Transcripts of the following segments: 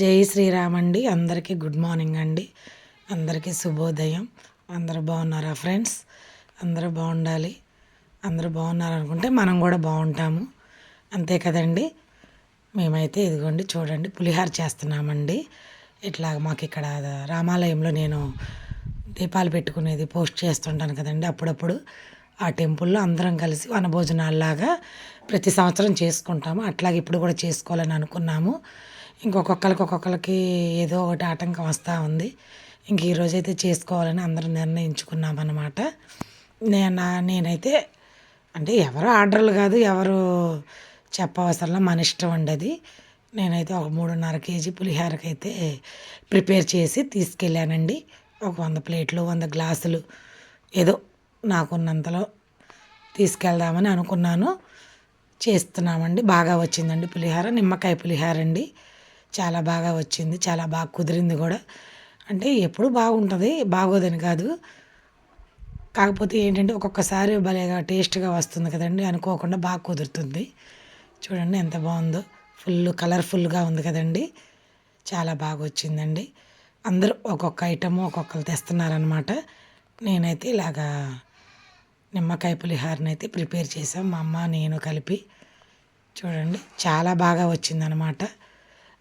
జై శ్రీరామ్ అండి. అందరికీ గుడ్ మార్నింగ్ అండి. అందరికీ శుభోదయం. అందరూ బాగున్నారా ఫ్రెండ్స్? అందరూ బాగుండాలి. అందరూ బాగున్నారు అనుకుంటే మనం కూడా బాగుంటాము. అంతే కదండి. మేమైతే ఇదిగోండి చూడండి పులిహార చేస్తున్నామండి. ఇట్లా మాకు ఇక్కడ రామాలయంలో నేను దీపాలు పెట్టుకునేది పోస్ట్ చేస్తుంటాను కదండి. అప్పుడప్పుడు ఆ టెంపుల్లో అందరం కలిసి వనభోజనాల్లాగా ప్రతి సంవత్సరం చేసుకుంటాము. అట్లాగే ఇప్పుడు కూడా చేసుకోవాలని అనుకున్నాము. ఇంకొకొక్కరికి ఒక్కొక్కరికి ఏదో ఒకటి ఆటంకం వస్తూ ఉంది. ఇంక ఈరోజు అయితే చేసుకోవాలని అందరం నిర్ణయించుకున్నామన్నమాట. నేను నేనైతే అంటే ఎవరు ఆర్డర్లు కాదు ఎవరు చెప్పవసరంలో మన ఇష్టం అండి అది నేనైతే ఒక మూడున్నర కేజీ పులిహోరకి అయితే ప్రిపేర్ చేసి తీసుకెళ్ళానండి. ఒక వంద ప్లేట్లు వంద గ్లాసులు ఏదో నాకున్నంతలో తీసుకెళ్దామని అనుకున్నాను. చేస్తున్నామండి బాగా వచ్చిందండి పులిహోర నిమ్మకాయ పులిహోర అండి. చాలా బాగా వచ్చింది చాలా బాగా కుదిరింది కూడా. అంటే ఎప్పుడు బాగుంటుంది బాగోదని కాదు. కాకపోతే ఏంటంటే ఒక్కొక్కసారి భలేగా టేస్ట్గా వస్తుంది కదండి అనుకోకుండా బాగా కుదురుతుంది. చూడండి ఎంత బాగుందో ఫుల్ కలర్ఫుల్గా ఉంది కదండి. చాలా బాగా వచ్చిందండి. అందరూ ఒక్కొక్క ఐటమ్ ఒక్కొక్కరు తెస్తున్నారనమాట నేనైతే ఇలాగా నిమ్మకాయ పులిహారని అయితే ప్రిపేర్ చేసాం మా అమ్మ నేను కలిపి. చూడండి చాలా బాగా వచ్చిందనమాట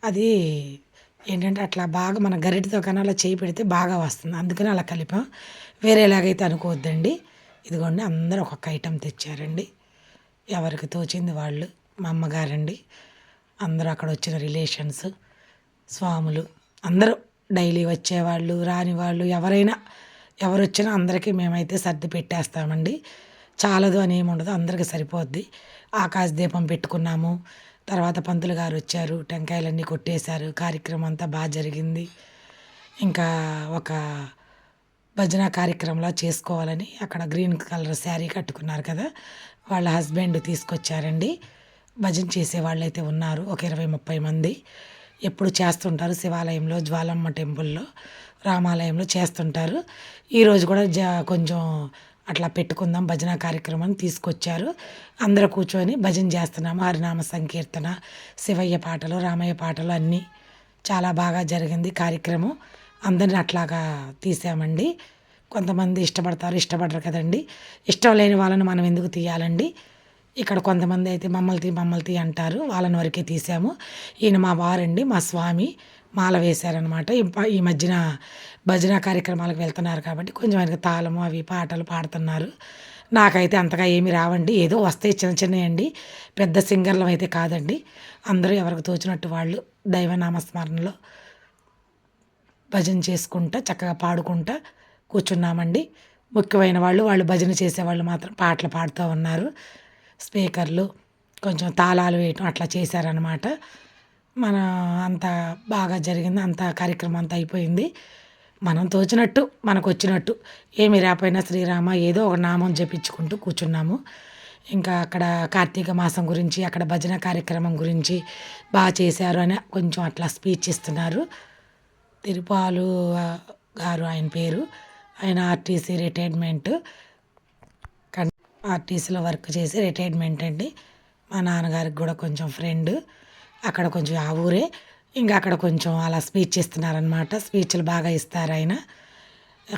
అది ఏంటంటే అట్లా బాగా మన గరిటతో కానీ అలా చేయి పెడితే బాగా వస్తుంది. అందుకని అలా కలిపాం. వేరేలాగైతే అనుకోవద్దండి. ఇదిగోండి అందరూ ఒక్కొక్క ఐటెం తెచ్చారండి. ఎవరికి తోచింది వాళ్ళు మా అమ్మగారండి. అందరూ అక్కడ వచ్చిన రిలేషన్స్ స్వాములు అందరూ డైలీ వచ్చేవాళ్ళు రాని వాళ్ళు ఎవరైనా ఎవరు వచ్చినా అందరికీ మేమైతే సర్ది పెట్టేస్తామండి. చాలదు అని ఏమి ఉండదు అందరికీ సరిపోద్ది. ఆకాశ దీపం పెట్టుకున్నాము. తర్వాత పంతులు గారు వచ్చారు టెంకాయలన్నీ కొట్టేశారు కార్యక్రమం అంతా బాగా జరిగింది. ఇంకా ఒక భజన కార్యక్రమంలో చేసుకోవాలని అక్కడ గ్రీన్ కలర్ శారీ కట్టుకున్నారు కదా వాళ్ళ హస్బెండ్ తీసుకొచ్చారండి. భజన చేసే వాళ్ళు అయితే ఉన్నారు ఒక ఇరవై ముప్పై మంది. ఎప్పుడు చేస్తుంటారు శివాలయంలో జ్వాలమ్మ టెంపుల్లో రామాలయంలో చేస్తుంటారు. ఈరోజు కూడా జ కొంచెం అట్లా పెట్టుకుందాం భజన కార్యక్రమం తీసుకొచ్చారు. అందరూ కూర్చొని భజన చేస్తున్నాము హరినామ సంకీర్తన శివయ్య పాటలు రామయ్య పాటలు అన్నీ చాలా బాగా జరిగింది కార్యక్రమం. అందరిని అట్లాగా తీసామండి. కొంతమంది ఇష్టపడతారు ఇష్టపడరు కదండి. ఇష్టం లేని వాళ్ళని మనం ఎందుకు తీయాలండి? ఇక్కడ కొంతమంది అయితే మమ్మల్ని తీ మమ్మల్ని తీ అంటారు. వాళ్ళని వరకే తీసాము. ఈయన మా వారండి మా స్వామి. మాల వేశారనమాట ఈ మధ్యన భజన కార్యక్రమాలకు వెళ్తున్నారు కాబట్టి కొంచెం ఆయనకి తాళము అవి పాటలు పాడుతున్నారు. నాకైతే అంతగా ఏమి రావండి. ఏదో వస్తాయి చిన్న చిన్నవి అండి పెద్ద సింగర్లం అయితే కాదండి. అందరూ ఎవరికి తోచినట్టు వాళ్ళు దైవనామస్మరణలో భజన చేసుకుంటా చక్కగా పాడుకుంటా కూర్చున్నామండి. ముఖ్యమైన వాళ్ళు వాళ్ళు భజన చేసేవాళ్ళు మాత్రం పాటలు పాడుతూ ఉన్నారు. స్పీకర్లు కొంచెం తాళాలు వేయటం అట్లా చేశారనమాట మన అంత బాగా జరిగింది అంత కార్యక్రమం అంతా అయిపోయింది. మనం తోచినట్టు మనకు వచ్చినట్టు ఏమి రాపోయినా శ్రీరామ ఏదో ఒక నామం జపించుకుంటూ కూర్చున్నాము. ఇంకా అక్కడ కార్తీక మాసం గురించి అక్కడ భజన కార్యక్రమం గురించి బాగా చేశారు అని కొంచెం అట్లా స్పీచ్ ఇస్తున్నారు. తిరుపాలు గారు ఆయన పేరు. ఆయన ఆర్టీసీ రిటైర్మెంట్. ఆర్టీసీలో వర్క్ చేసి రిటైర్మెంట్ అండి. మా నాన్నగారికి కూడా కొంచెం ఫ్రెండ్. అక్కడ కొంచెం ఆ ఊరే. ఇంకా అక్కడ కొంచెం అలా స్పీచ్ ఇస్తున్నారనమాట స్పీచ్లు బాగా ఇస్తారు ఆయన.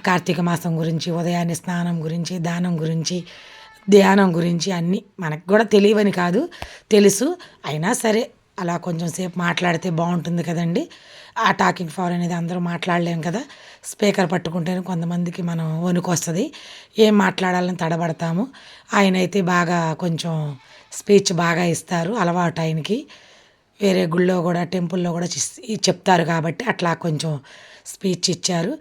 కార్తీక మాసం గురించి ఉదయాన్నే స్నానం గురించి దానం గురించి ధ్యానం గురించి అన్నీ మనకు కూడా తెలియవని కాదు. తెలుసు. అయినా సరే అలా కొంచెం సేపు మాట్లాడితే బాగుంటుంది కదండి. ఆ టాకింగ్ ఫవర్ అనేది అందరూ మాట్లాడలేం కదా. స్పీకర్ పట్టుకుంటేనే కొంతమందికి మనం వణుకు వస్తుంది ఏం మాట్లాడాలని తడబడతాము. ఆయన అయితే బాగా కొంచెం స్పీచ్ బాగా ఇస్తారు అలవాటు ఆయనకి. వేరే గుళ్ళో కూడా టెంపుల్లో కూడా చెప్తారు కాబట్టి అట్లా కొంచెం స్పీచ్ ఇచ్చారు.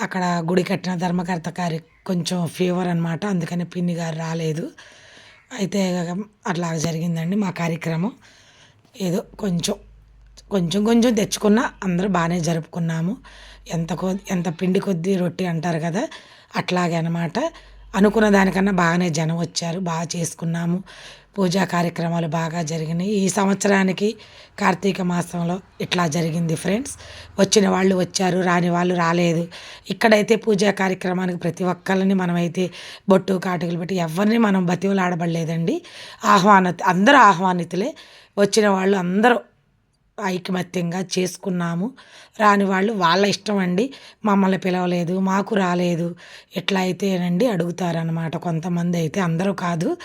అక్కడ గుడి కట్టిన ధర్మకర్త గారి కొంచెం ఫీవర్ అనమాట అందుకని పిన్ని గారు రాలేదు. అయితే అట్లా జరిగిందండి మా కార్యక్రమం. ఏదో కొంచెం కొంచెం కొంచెం తెచ్చుకున్నా అందరూ బాగానే జరుపుకున్నాము. ఎంత కొ ఎంత పిండి కొద్దీ రొట్టి అంటారు కదా అట్లాగే అనమాట అనుకున్న దానికన్నా బాగానే జనం వచ్చారు బాగా చేసుకున్నాము. పూజా కార్యక్రమాలు బాగా జరిగినాయి. ఈ సంవత్సరానికి కార్తీక మాసంలో ఇట్లా జరిగింది ఫ్రెండ్స్. వచ్చిన వాళ్ళు వచ్చారు రాని వాళ్ళు రాలేదు. ఇక్కడైతే పూజా కార్యక్రమానికి ప్రతి ఒక్కరిని మనమైతే బొట్టు కాటుకలు పెట్టి ఎవరిని మనం బతివులాడబడలేదండి ఆహ్వాన అందరూ ఆహ్వానితులే. వచ్చిన వాళ్ళు అందరూ ఐకమత్యంగా చేసుకున్నాము. రాని వాళ్ళు వాళ్ళ ఇష్టం అండి. మమ్మల్ని పిలవలేదు మాకు రాలేదు. ఎట్లా అయితేనండి అడుగుతారనమాట కొంతమంది అయితే అందరూ కాదు.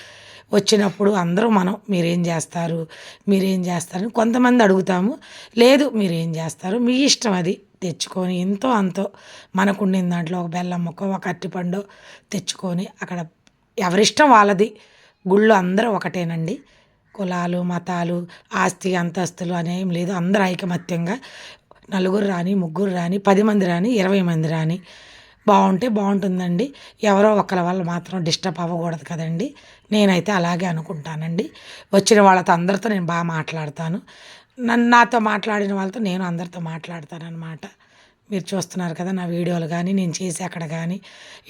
వచ్చినప్పుడు అందరూ మనం మీరేం చేస్తారు? మీరేం చేస్తారు? కొంతమంది అడుగుతాము. లేదు మీరేం చేస్తారు? మీ ఇష్టం అది. తెచ్చుకొని ఎంతో అంతో మనకుండిన దాంట్లో ఒక బెల్లం ముక్క ఒక అరటిపండు తెచ్చుకొని అక్కడ ఎవరిష్టం వాళ్ళది. గుళ్ళు అందరూ ఒకటేనండి. కులాలు మతాలు ఆస్తి అంతస్తులు అనేం లేదు. అందరూ ఐకమత్యంగా నలుగురు రాని ముగ్గురు రాని పది మంది రాని ఇరవై మంది రాని బాగుంటే బాగుంటుందండి ఎవరో ఒకరి వల్ల మాత్రం డిస్టర్బ్ అవ్వకూడదు కదండి. నేనైతే అలాగే అనుకుంటానండి. వచ్చిన వాళ్ళతో అందరితో నేను బాగా మాట్లాడతాను. నన్ను నాతో మాట్లాడిన వాళ్ళతో నేను అందరితో మాట్లాడతానన్నమాట. మీరు చూస్తున్నారు కదా నా వీడియోలు కానీ నేను చేసి అక్కడ కానీ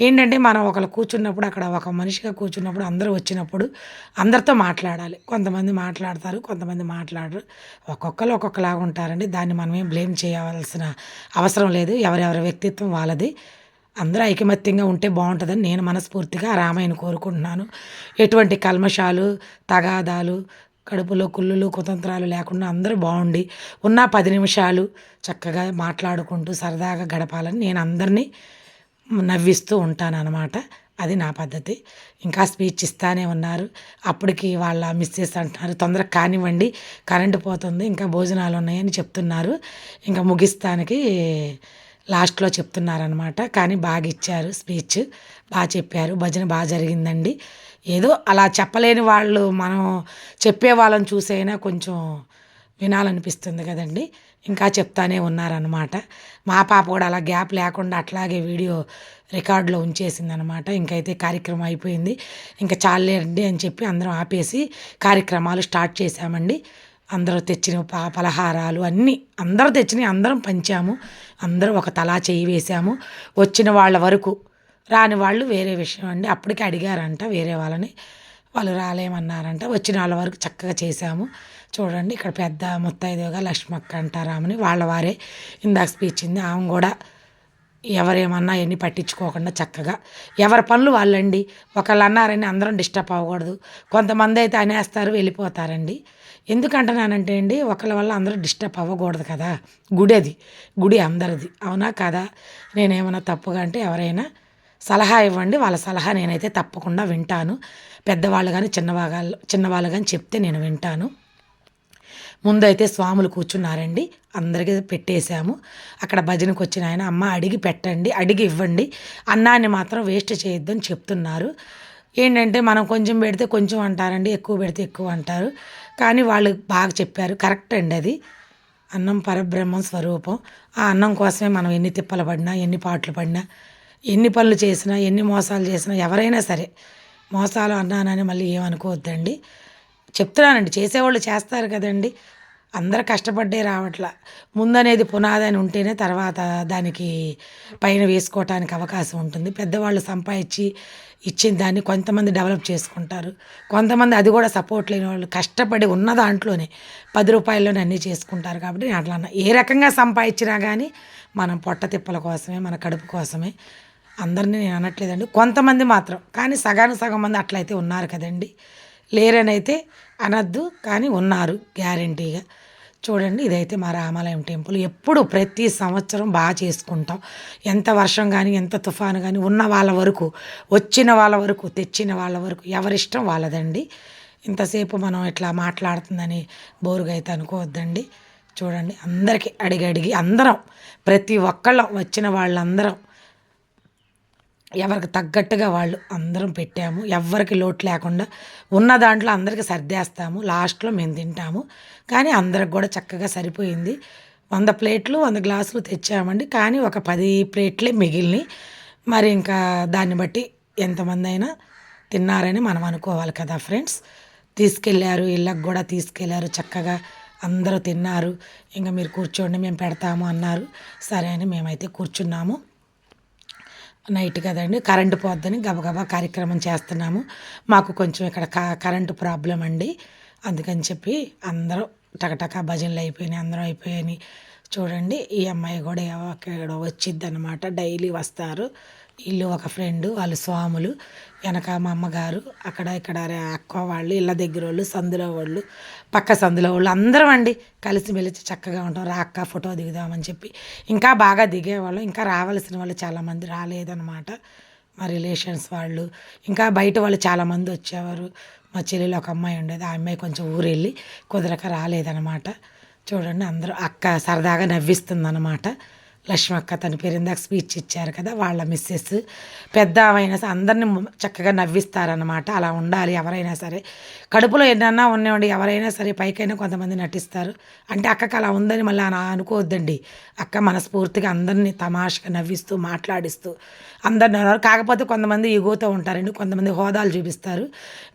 ఏంటంటే మనం ఒకరు కూర్చున్నప్పుడు అక్కడ ఒక మనిషిగా కూర్చున్నప్పుడు అందరూ వచ్చినప్పుడు అందరితో మాట్లాడాలి. కొంతమంది మాట్లాడతారు కొంతమంది మాట్లాడరు. ఒక్కొక్కరు ఒక్కొక్కలాగా ఉంటారండి. దాన్ని మనమేం బ్లేమ్ చేయవలసిన అవసరం లేదు. ఎవరెవరి వ్యక్తిత్వం వాళ్ళది. అందరూ ఐకమత్యంగా ఉంటే బాగుంటుందని నేను మనస్ఫూర్తిగా ఆ రామయ్యను కోరుకుంటున్నాను. ఎటువంటి కల్మషాలు తగాదాలు కడుపులో కుళ్ళులు కుతంత్రాలు లేకుండా అందరూ బాగుండి ఉన్న పది నిమిషాలు చక్కగా మాట్లాడుకుంటూ సరదాగా గడపాలని నేను అందరినీ నవ్విస్తూ ఉంటాను అనమాట అది నా పద్ధతి. ఇంకా స్పీచ్ ఇస్తానే ఉన్నారు. అప్పటికి వాళ్ళ మిస్సెస్ అంటున్నారు తొందరగా కానివ్వండి కరెంటు పోతుంది ఇంకా భోజనాలు ఉన్నాయని చెప్తున్నారు. ఇంకా ముగిస్తానికి లాస్ట్లో చెప్తున్నారనమాట కానీ బాగా ఇచ్చారు స్పీచ్. బాగా చెప్పారు. భజన బాగా జరిగిందండి. ఏదో అలా చెప్పలేని వాళ్ళు మనం చెప్పే వాళ్ళని చూసైనా కొంచెం వినాలనిపిస్తుంది కదండి. ఇంకా చెప్తానే ఉన్నారనమాట మా పాప కూడా అలా గ్యాప్ లేకుండా అట్లాగే వీడియో రికార్డులో ఉంచేసిందనమాట ఇంకైతే కార్యక్రమం అయిపోయింది. ఇంకా చాలేండి అని చెప్పి అందరం ఆపేసి కార్యక్రమాలు స్టార్ట్ చేశామండి. అందరూ తెచ్చిన పా పలహారాలు అన్నీ అందరూ తెచ్చినవి అందరం పంచాము. అందరూ ఒక తలా చేయి వేసాము వచ్చిన వాళ్ళ వరకు రాని వాళ్ళు వేరే విషయం అండి. అప్పటికే అడిగారంట వేరే వాళ్ళని. వాళ్ళు రాలేమన్నారంట. వచ్చిన వాళ్ళ వరకు చక్కగా చేశాము. చూడండి ఇక్కడ పెద్ద ముత్తైదుగా లక్ష్మక్క అంటారామని వాళ్ళ వారే ఇందాక స్పీచ్ ఉంది ఆమె కూడా ఎవరేమన్నా ఎన్ని పట్టించుకోకుండా చక్కగా ఎవరి పనులు వాళ్ళండి. ఒకళ్ళు అన్నారని అందరం డిస్టర్బ్ అవ్వకూడదు. కొంతమంది అయితే అనేస్తారు వెళ్ళిపోతారండి. ఎందుకంటున్నానంటే అండి ఒకళ్ళ వల్ల అందరూ డిస్టర్బ్ అవ్వకూడదు కదా. గుడి అది. గుడి అందరిది. అవునా కదా? నేనేమన్నా తప్పుగా అంటే ఎవరైనా సలహా ఇవ్వండి వాళ్ళ సలహా నేనైతే తప్పకుండా వింటాను. పెద్దవాళ్ళు కానీ చిన్నవాళ్ళు చిన్నవాళ్ళు కానీ చెప్తే నేను వింటాను. ముందైతే స్వాములు కూర్చున్నారండి. అందరికీ పెట్టేశాము. అక్కడ భజనకు వచ్చిన ఆయన అమ్మ అడిగి పెట్టండి అడిగి ఇవ్వండి. అన్నాన్ని మాత్రం వేస్ట్ చేయొద్దని చెప్తున్నారు. ఏంటంటే మనం కొంచెం పెడితే కొంచెం అంటారండి ఎక్కువ పెడితే ఎక్కువ అంటారు. కానీ వాళ్ళు బాగా చెప్పారు కరెక్ట్ అండి అది. అన్నం పరబ్రహ్మం స్వరూపం. ఆ అన్నం కోసమే మనం ఎన్ని తిప్పలు పడినా ఎన్ని పాటలు పడినా ఎన్ని పనులు చేసినా ఎన్ని మోసాలు చేసినా ఎవరైనా సరే మోసాలు అన్నానని మళ్ళీ ఏమనుకోవద్దండి. చెప్తున్నానండి చేసేవాళ్ళు చేస్తారు కదండి. అందరు కష్టపడ్డే రావట్లా. ముందనేది పునాది అని ఉంటేనే తర్వాత దానికి పైన వేసుకోవటానికి అవకాశం ఉంటుంది. పెద్దవాళ్ళు సంపాదించి ఇచ్చిన దాన్ని కొంతమంది డెవలప్ చేసుకుంటారు. కొంతమంది అది కూడా సపోర్ట్ లేని వాళ్ళు కష్టపడి ఉన్న దాంట్లోనే పది రూపాయల్లోనే అన్నీ చేసుకుంటారు కాబట్టి నేను అట్లా ఏ రకంగా సంపాదించినా కానీ మనం పొట్ట తిప్పల కోసమే మన కడుపు కోసమే అందరినీ నేను అనట్లేదండి. కొంతమంది మాత్రం. కానీ సగానికి సగం మంది అట్లయితే ఉన్నారు కదండి. లేరనైతే అనద్దు కానీ ఉన్నారు గ్యారంటీగా. చూడండి ఇదైతే మా రామాలయం టెంపుల్. ఎప్పుడు ప్రతి సంవత్సరం బాగా చేసుకుంటాం. ఎంత వర్షం కానీ ఎంత తుఫాను కానీ ఉన్న వాళ్ళ వరకు వచ్చిన వాళ్ళ వరకు తెచ్చిన వాళ్ళ వరకు ఎవరిష్టం వాళ్ళదండి. ఇంతసేపు మనం ఇట్లా మాట్లాడుతుందని బోరుగా అయితే అనుకోవద్దండి. చూడండి అందరికీ అడిగి అడిగి అందరం ప్రతి ఒక్కళ్ళం వచ్చిన వాళ్ళందరం ఎవరికి తగ్గట్టుగా వాళ్ళు అందరం పెట్టాము. ఎవరికి లోటు లేకుండా ఉన్న దాంట్లో అందరికి సర్దేస్తాము. లాస్ట్లో మేము తింటాము. కానీ అందరికి కూడా చక్కగా సరిపోయింది. వంద ప్లేట్లు వంద గ్లాసులు తెచ్చామండి. కానీ ఒక పది ప్లేట్లే మిగిలినాయి మరి ఇంకా దాన్ని బట్టి ఎంతమంది అయినా తిన్నారని మనం అనుకోవాలి కదా ఫ్రెండ్స్. తీసుకెళ్ళారు ఇళ్ళకి కూడా తీసుకెళ్ళారు చక్కగా అందరూ తిన్నారు. ఇంకా మీరు కూర్చోండి మేము పెడతాము అన్నారు. సరే అని మేమైతే కూర్చున్నాము. నైట్ కదండి. కరెంటు పోద్దని గబగబా కార్యక్రమం చేస్తున్నాము. మాకు కొంచెం ఇక్కడ క కరెంటు ప్రాబ్లం అండి. అందుకని చెప్పి అందరూ టకటక భజనలు అయిపోయినాయి అందరం అయిపోయినాయి చూడండి ఈ అమ్మాయి కూడా ఎక్కడో వచ్చిద్ది అనమాట డైలీ వస్తారు. వీళ్ళు ఒక ఫ్రెండ్ వాళ్ళు స్వాములు వెనక మా అమ్మగారు అక్కడ ఇక్కడ అక్క వాళ్ళు ఇళ్ళ దగ్గర వాళ్ళు సందులో వాళ్ళు పక్క సందులో వాళ్ళు అందరం అండి కలిసిమెలిసి చక్కగా ఉంటాం. రా అక్క ఫోటో దిగుదామని చెప్పి. ఇంకా బాగా దిగేవాళ్ళం. ఇంకా రావాల్సిన వాళ్ళు చాలామంది రాలేదన్నమాట. మా రిలేషన్స్ వాళ్ళు. ఇంకా బయట వాళ్ళు చాలామంది వచ్చేవారు. మా చెల్లెలు ఒక అమ్మాయి ఉండేది. ఆ అమ్మాయి కొంచెం ఊరు వెళ్ళి కుదరక రాలేదన్నమాట. చూడండి అందరూ అక్క సరదాగా నవ్విస్తుంది లక్ష్మి అక్క తన పేరు ఇందాక స్పీచ్ ఇచ్చారు కదా వాళ్ళ మిస్సెస్ పెద్ద ఆమె సరే అందరిని చక్కగా నవ్విస్తారనమాట అలా ఉండాలి ఎవరైనా సరే. కడుపులో ఎన్నన్నా ఉన్నాయండి ఎవరైనా సరే పైకైనా కొంతమంది నటిస్తారు. అంటే అక్కకి అలా ఉందని మళ్ళీ అలా అనుకోవద్దండి. అక్క మనస్ఫూర్తిగా అందరినీ తమాషగా నవ్విస్తూ మాట్లాడిస్తూ అందరిని కాకపోతే కొంతమంది ఈగోతో ఉంటారండి కొంతమంది హోదాలు చూపిస్తారు.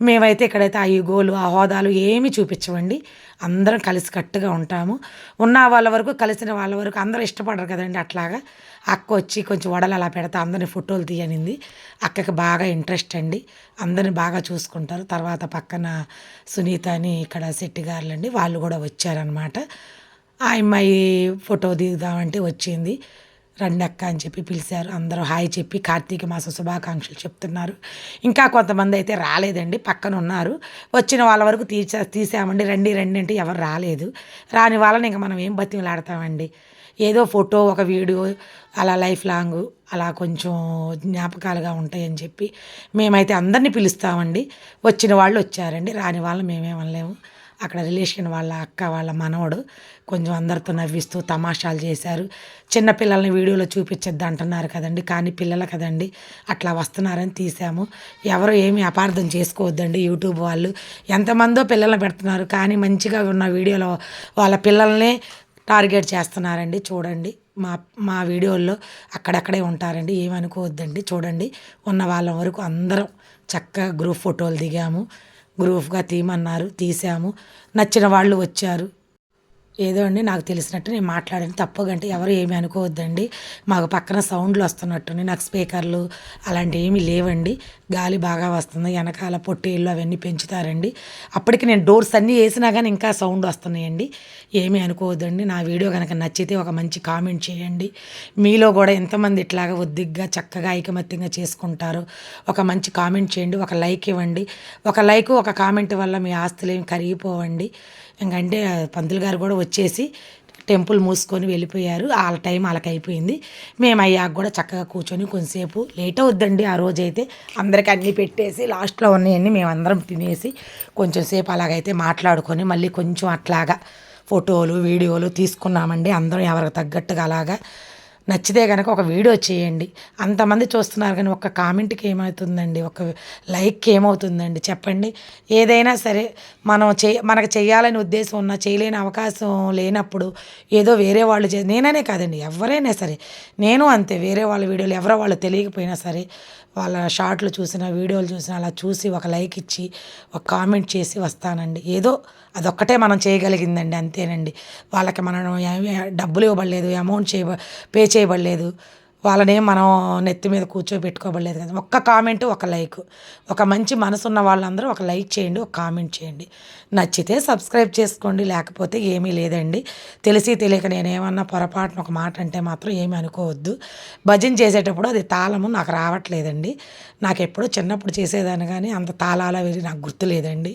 మేమైతే ఇక్కడైతే ఆ ఈగోలు ఆ హోదాలు ఏమీ చూపించవండి అందరం కలిసికట్టుగా ఉంటాము. ఉన్న వాళ్ళ వరకు కలిసిన వాళ్ళ వరకు అందరూ ఇష్టపడరు కదండి అట్లాగా. అక్క వచ్చి కొంచెం వడలు అలా పెడతా అందరిని ఫోటోలు తీయనింది. అక్కకి బాగా ఇంట్రెస్ట్ అండి. అందరిని బాగా చూసుకుంటారు. తర్వాత పక్కన సునీత అని ఇక్కడ శెట్టి గారులండి వాళ్ళు కూడా వచ్చారనమాట ఆ అమ్మాయి ఫోటో దిగుదామంటే వచ్చింది. రండక్క అని చెప్పి పిలిచారు. అందరూ హాయ్ చెప్పి కార్తీక మాస శుభాకాంక్షలు చెప్తున్నారు. ఇంకా కొంతమంది అయితే రాలేదండి పక్కన ఉన్నారు. వచ్చిన వాళ్ళ వరకు తీసా తీసామండి. రండి రండి అంటే ఎవరు రాలేదు. రాని వాళ్ళని ఇంకా మనం ఏం బతిమలాడతామండి? ఏదో ఫోటో ఒక వీడియో అలా లైఫ్ లాంగ్ అలా కొంచెం జ్ఞాపకాలుగా ఉంటాయని చెప్పి మేమైతే అందరినీ పిలుస్తామండి. వచ్చిన వాళ్ళు వచ్చారండి రాని వాళ్ళు మేమేమనలేము అక్కడ రిలేషన్ వాళ్ళ అక్క వాళ్ళ మనవడు కొంచెం అందరితో నవ్విస్తూ తమాషాలు చేశారు. చిన్నపిల్లల్ని వీడియోలో చూపించద్దు అంటున్నారు కదండి కానీ పిల్లలు కదండి అట్లా వస్తున్నారని తీసాము ఎవరు ఏమి అపార్థం చేసుకోవద్దండి యూట్యూబ్ వాళ్ళు. ఎంతమందో పిల్లల్ని పెడుతున్నారు కానీ మంచిగా ఉన్న వీడియోలో వాళ్ళ పిల్లల్నే టార్గెట్ చేస్తున్నారండి. చూడండి మా మా వీడియోల్లో అక్కడక్కడే ఉంటారండి. ఏమనుకోవద్దండి చూడండి. ఉన్న వాళ్ళ వరకు అందరం చక్కగా గ్రూప్ ఫోటోలు దిగాము. గ్రూప్గా తీయమన్నారు తీసాము. నచ్చిన వాళ్ళు వచ్చారు. ఏదో అండి నాకు తెలిసినట్టు నేను మాట్లాడాను. తప్పగంటే ఎవరు ఏమీ అనుకోవద్దండి. మాకు పక్కన సౌండ్లు వస్తున్నట్టుంది నాకు స్పీకర్లు అలాంటివి ఏమీ లేవండి. గాలి బాగా వస్తుంది. వెనకాల పొట్టేళ్ళు అవన్నీ పెంచుతారండి. అప్పటికి నేను డోర్స్ అన్నీ వేసినా కానీ ఇంకా సౌండ్ వస్తున్నాయండి. ఏమీ అనుకోవద్దండి. నా వీడియో కనుక నచ్చితే ఒక మంచి కామెంట్ చేయండి. మీలో కూడా ఎంతమంది ఇట్లాగా ఒద్దిగ్గా చక్కగా ఐకమత్యంగా చేసుకుంటారో ఒక మంచి కామెంట్ చేయండి. ఒక లైక్ ఇవ్వండి. ఒక లైక్ ఒక కామెంట్ వల్ల మీ ఆస్తులు ఏమి కరిగిపోవండి. ఇంకంటే పంతులు గారు కూడా వచ్చేసి టెంపుల్ మూసుకొని వెళ్ళిపోయారు. వాళ్ళ టైం వాళ్ళకి అయిపోయింది. మేము అయ్యాక కూడా చక్కగా కూర్చొని కొంతసేపు లేట్ అవుద్దండి ఆ రోజైతే. అందరికి అన్నీ పెట్టేసి లాస్ట్లో ఉన్నాయన్నీ మేము అందరం తినేసి కొంచెం సేపు అలాగైతే మాట్లాడుకొని మళ్ళీ కొంచెం అట్లాగా ఫోటోలు వీడియోలు తీసుకున్నామండి. అందరం ఎవరికి తగ్గట్టుగా అలాగా నచ్చితే కనుక ఒక వీడియో చేయండి. అంతమంది చూస్తున్నారు కానీ ఒక్క కామెంట్కి ఏమవుతుందండి? ఒక లైక్కి ఏమవుతుందండి? చెప్పండి. ఏదైనా సరే మనం చే మనకు చేయాలని ఉద్దేశం ఉన్నా చేయలేని అవకాశం లేనప్పుడు ఏదో వేరే వాళ్ళు చే నేననే కాదండి. ఎవరైనా సరే నేను అంతే. వేరే వాళ్ళ వీడియోలు ఎవరో వాళ్ళు తెలియకపోయినా సరే వాళ్ళ షార్ట్లు చూసిన వీడియోలు చూసిన అలా చూసి ఒక లైక్ ఇచ్చి ఒక కామెంట్ చేసి వస్తానండి. ఏదో అదొక్కటే మనం చేయగలిగిందండి అంతేనండి. వాళ్ళకి మనం డబ్బులు ఇవ్వబడలేదు అమౌంట్ చేయ పే చేయబడలేదు. వాళ్ళని మనం నెత్తి మీద కూర్చోబెట్టుకోబడలేదు కదా. ఒక్క కామెంట్ ఒక లైక్. ఒక మంచి మనసున్న వాళ్ళందరూ ఒక లైక్ చేయండి ఒక కామెంట్ చేయండి. నచ్చితే సబ్స్క్రైబ్ చేసుకోండి లేకపోతే ఏమీ లేదండి. తెలిసి తెలియక నేను ఏమన్నా పొరపాటున ఒక మాట అంటే మాత్రం ఏమీ అనుకోవద్దు. భజన చేసేటప్పుడు అది తాళము నాకు రావట్లేదండి. నాకు ఎప్పుడో చిన్నప్పుడు చేసేదాన్ని కానీ అంత తాళాలు అవి నాకు గుర్తులేదండి.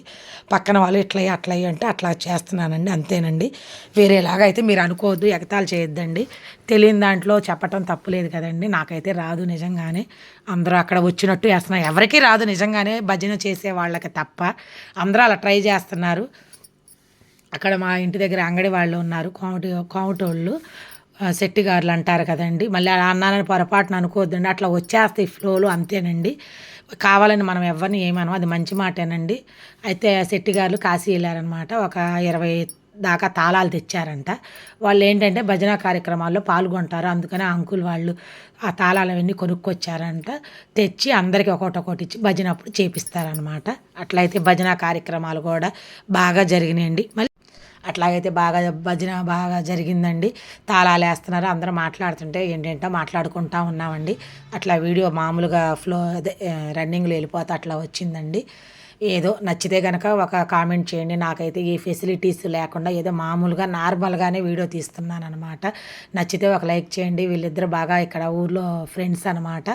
పక్కన వాళ్ళు ఇట్లా అట్లయ్యి అంటే అట్లా చేస్తున్నానండి అంతేనండి. వేరేలాగా అయితే మీరు అనుకోవద్దు ఎగతాలు చేయొద్దండి. తెలియని దాంట్లో చెప్పటం తప్పులేదు కదండి. నాకైతే రాదు నిజంగానే. అందరూ అక్కడ వచ్చినట్టు వేస్తున్నారు ఎవరికీ రాదు నిజంగానే భజన చేసే వాళ్ళకి తప్ప. అందరూ అలా ట్రై చేస్తున్నారు. అక్కడ మా ఇంటి దగ్గర అంగడి వాళ్ళు ఉన్నారు కోమటి కోమటోళ్ళు. శెట్టిగారులు అంటారు కదండి. మళ్ళీ అలా అన్నానని పొరపాటున అనుకోవద్దండి అట్లా వచ్చేస్తాయి ఫ్లోలు అంతేనండి. కావాలని మనం ఎవరిని ఏమనం అది మంచి మాటేనండి. అయితే శెట్టిగారులు కాశీ వెళ్ళారనమాట ఒక ఇరవై దాకా తాళాలు తెచ్చారంట. వాళ్ళు ఏంటంటే భజన కార్యక్రమాల్లో పాల్గొంటారు. అందుకని అంకుల్ వాళ్ళు ఆ తాళాలు అవన్నీ కొనుక్కొచ్చారంట. తెచ్చి అందరికీ ఒకటి ఒకటి ఇచ్చి భజన అప్పుడు చేపిస్తారనమాట అట్లయితే భజన కార్యక్రమాలు కూడా బాగా జరిగినాయండి. మళ్ళీ అట్లాగైతే బాగా భజన బాగా జరిగిందండి. తాళాలు వేస్తున్నారు అందరూ మాట్లాడుతుంటే ఏంటంటే మాట్లాడుకుంటా ఉన్నామండి. అట్లా వీడియో మామూలుగా ఫ్లో అదే రన్నింగ్లో వెళ్ళిపోతే అట్లా వచ్చిందండి. ఏదో నచ్చితే కనుక ఒక కామెంట్ చేయండి. నాకైతే ఏ ఫెసిలిటీస్ లేకుండా ఏదో మామూలుగా నార్మల్గానే వీడియో తీస్తున్నాను అనమాట నచ్చితే ఒక లైక్ చేయండి. వీళ్ళిద్దరు బాగా ఇక్కడ ఊర్లో ఫ్రెండ్స్ అనమాట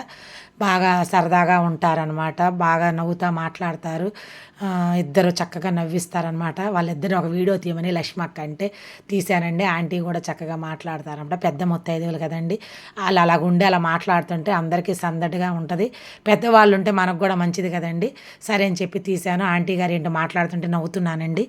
బాగా సరదాగా ఉంటారనమాట బాగా నవ్వుతూ మాట్లాడతారు. ఇద్దరు చక్కగా నవ్విస్తారనమాట వాళ్ళిద్దరు ఒక వీడియో తీయమని లక్ష్మక్క అంటే తీశానండి. ఆంటీ కూడా చక్కగా మాట్లాడతారనమాట పెద్ద ముత్తైదువులు కదండి. వాళ్ళు అలాగ ఉండి అలా మాట్లాడుతుంటే అందరికీ సందడిగా ఉంటుంది. పెద్దవాళ్ళు ఉంటే మనకు కూడా మంచిది కదండి. సరే అని చెప్పి తీశాను. ఆంటీ గారు ఏంటో మాట్లాడుతుంటే నవ్వుతున్నానండి.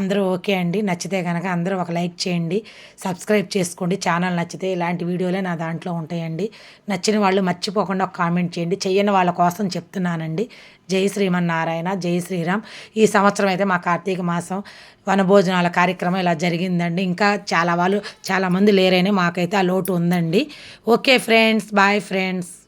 అందరూ ఓకే అండి. నచ్చితే కనుక అందరూ ఒక లైక్ చేయండి. సబ్స్క్రైబ్ చేసుకోండి. ఛానల్ నచ్చితే ఇలాంటి వీడియోలే నా దాంట్లో ఉంటాయండి. నచ్చిన వాళ్ళు మర్చిపోకుండా ఒక కామెంట్ చేయండి చేయని వాళ్ళ కోసం చెప్తున్నానండి. జై శ్రీమన్నారాయణ జై శ్రీరామ్. ఈ సంవత్సరం అయితే మా కార్తీక మాసం వనభోజనాల కార్యక్రమం ఇలా జరిగిందండి. ఇంకా చాలా వాళ్ళు చాలామంది లేరని మాకైతే ఆ లోటు ఉందండి. Okay friends bye friends.